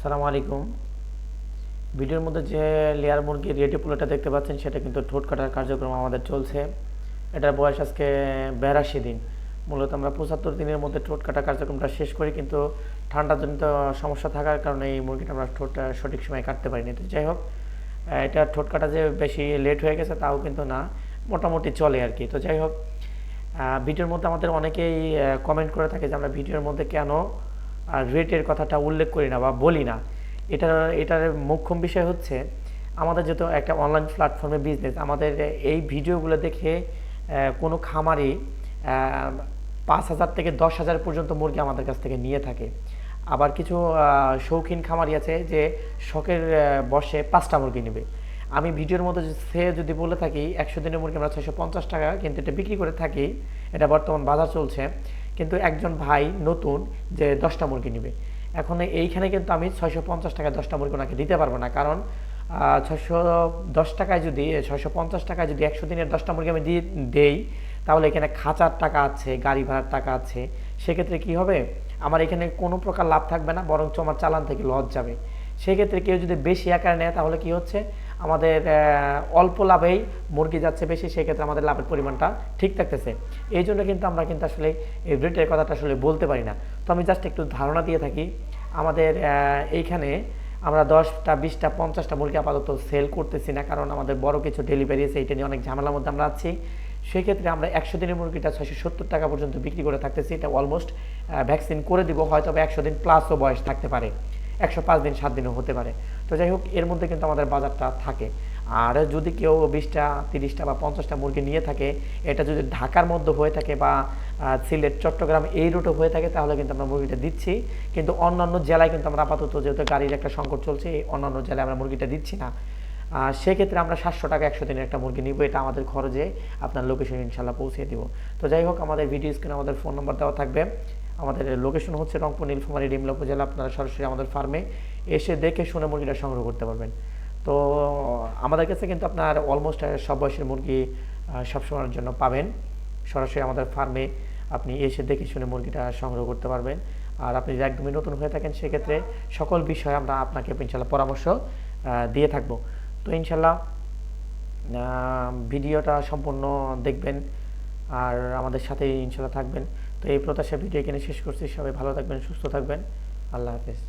সালাম আলাইকুম। ভিডিওর মধ্যে যে লেয়ার মুরগির রেডি পোলোটা দেখতে পাচ্ছেন, সেটা কিন্তু ঠোঁট কাটার কার্যক্রম আমাদের চলছে। এটার বয়স আজকে বেরাশি দিন। মূলত আমরা পঁচাত্তর দিনের মধ্যে ঠোঁট কাটা কার্যক্রমটা শেষ করি, কিন্তু ঠান্ডাজনিত সমস্যা থাকার কারণে এই মুরগিটা আমরা ঠোঁটটা সঠিক সময় কাটতে পারিনি। তো যাই হোক এটা ঠোঁট কাটা যে বেশি লেট হয়ে গেছে, তাও কিন্তু না, মোটামুটি চলে আর কি। তো যাই হোক ভিডিওর মধ্যে আমাদের অনেকেই কমেন্ট করে থাকে যে আমরা ভিডিওর মধ্যে কেন রেটের কথাটা উল্লেখ করি না বা বলি না। এটার এটার মুখ্যম বিষয় হচ্ছে, আমাদের যেহেতু একটা অনলাইন প্ল্যাটফর্মে বিজনেস আমাদের এই ভিডিওগুলো দেখে কোনো খামারি পাঁচ হাজার থেকে দশ হাজার পর্যন্ত মুরগি আমাদের কাছ থেকে নিয়ে থাকে। আবার কিছু শৌখিন খামারি আছে যে শখের বসে পাঁচটা মুরগি নেবে। আমি ভিডিওর মধ্যে সে যদি বলে থাকি, একশো দিনের মুরগি আমরা ছয়শো পঞ্চাশ টাকা কিন্তু এটা বিক্রি করে থাকি, এটা বর্তমান বাজার চলছে। কিন্তু একজন ভাই নতুন যে দশটা মুরগি নেবে। এখন এইখানে কিন্তু আমি ছয়শো পঞ্চাশ টাকায় দশটা মুরগি ওনাকে দিতে পারব না। কারণ ছয়শো দশ টাকায় যদি, ছয়শো পঞ্চাশ টাকায় যদি একশো দিনের দশটা মুরগি আমি দিয়ে, দেই, তাহলে এখানে খাঁচার টাকা আছে, গাড়ি ভাড়ার টাকা আছে। সেক্ষেত্রে কি হবে? আমার এখানে কোনো প্রকার লাভ থাকবে না, বরঞ্চ আমার চালান থেকে লস যাবে। সেক্ষেত্রে কেউ যদি বেশি আকারে নেয়, তাহলে কি হচ্ছে? আমাদের অল্প লাভেই মুরগি যাচ্ছে বেশি, সেক্ষেত্রে আমাদের লাভের পরিমাণটা ঠিক থাকতেছে। এই জন্য কিন্তু আমরা কিন্তু আসলে এই রেটের কথাটা আসলে বলতে পারি না। তো আমি জাস্ট একটু ধারণা দিয়ে থাকি। আমাদের এইখানে আমরা দশটা, বিশটা, পঞ্চাশটা মুরগি আপাতত সেল করতেছি না, কারণ আমাদের বড় কিছু ডেলিভারি আছে এটা নিয়ে অনেক ঝামেলার মধ্যে আমরা আছি। সেক্ষেত্রে আমরা একশো দিনের মুরগিটা ছয়শো সত্তর টাকা পর্যন্ত বিক্রি করে থাকতেছি। এটা অলমোস্ট ভ্যাকসিন করে দিব, হয়তো একশো দিন প্লাসও বয়স থাকতে পারে। একশো পাঁচ দিন, সাত দিনও হতে পারে। তো যাই হোক, এর মধ্যে কিন্তু আমাদের বাজারটা থাকে। আর যদি কেউ বিশটা, তিরিশটা বা পঞ্চাশটা মুরগি নিয়ে থাকে, এটা যদি ঢাকার মধ্যে হয়ে থাকে বা সিলেট, চট্টগ্রাম এই রুটে হয়ে থাকে, তাহলে কিন্তু আমরা মুরগিটা দিচ্ছি। কিন্তু অন্যান্য জেলায় কিন্তু আমরা আপাতত যেহেতু গাড়ির একটা সংকট চলছে, এই অন্যান্য জেলায় আমরা মুরগিটা দিচ্ছি না। সেক্ষেত্রে আমরা সাতশো টাকা, একশো দিনের একটা মুরগি নিব, এটা আমাদের খরচে আপনার লোকেশন ইনশাল্লাহ পৌঁছে দিব। তো যাই হোক, আমাদের ভিডিও স্ক্রিনে আমাদের ফোন নম্বর দেওয়া থাকবে। আমাদের লোকেশন হচ্ছে রংপুর, নীলফামারী, ডিমলা উপজেলা। আপনারা সরাসরি আমাদের ফার্মে এসে দেখে শুনে মুরগিটা সংগ্রহ করতে পারবেন। তো, আমাদের কাছে কিন্তু আপনার অলমোস্ট সব বয়সের মুরগি সবসময়ের জন্য পাবেন। সরাসরি আমাদের ফার্মে আপনি এসে দেখে শুনে মুরগিটা সংগ্রহ করতে পারবেন। আর আপনি যদি একদমই নতুন হয়ে থাকেন, সেক্ষেত্রে সকল বিষয়ে আমরা আপনাকে ইনশাল্লাহ পরামর্শ দিয়ে থাকব। তো ইনশাল্লাহ ভিডিওটা সম্পূর্ণ দেখবেন। আর আমাদের সাথে ইনশাল্লাহ থাকবেন। তো এই প্রত্যাশা ভিডিও এখানে শেষ করছি। সবাই ভালো থাকবেন সুস্থ থাকবেন। আল্লাহ হাফেজ।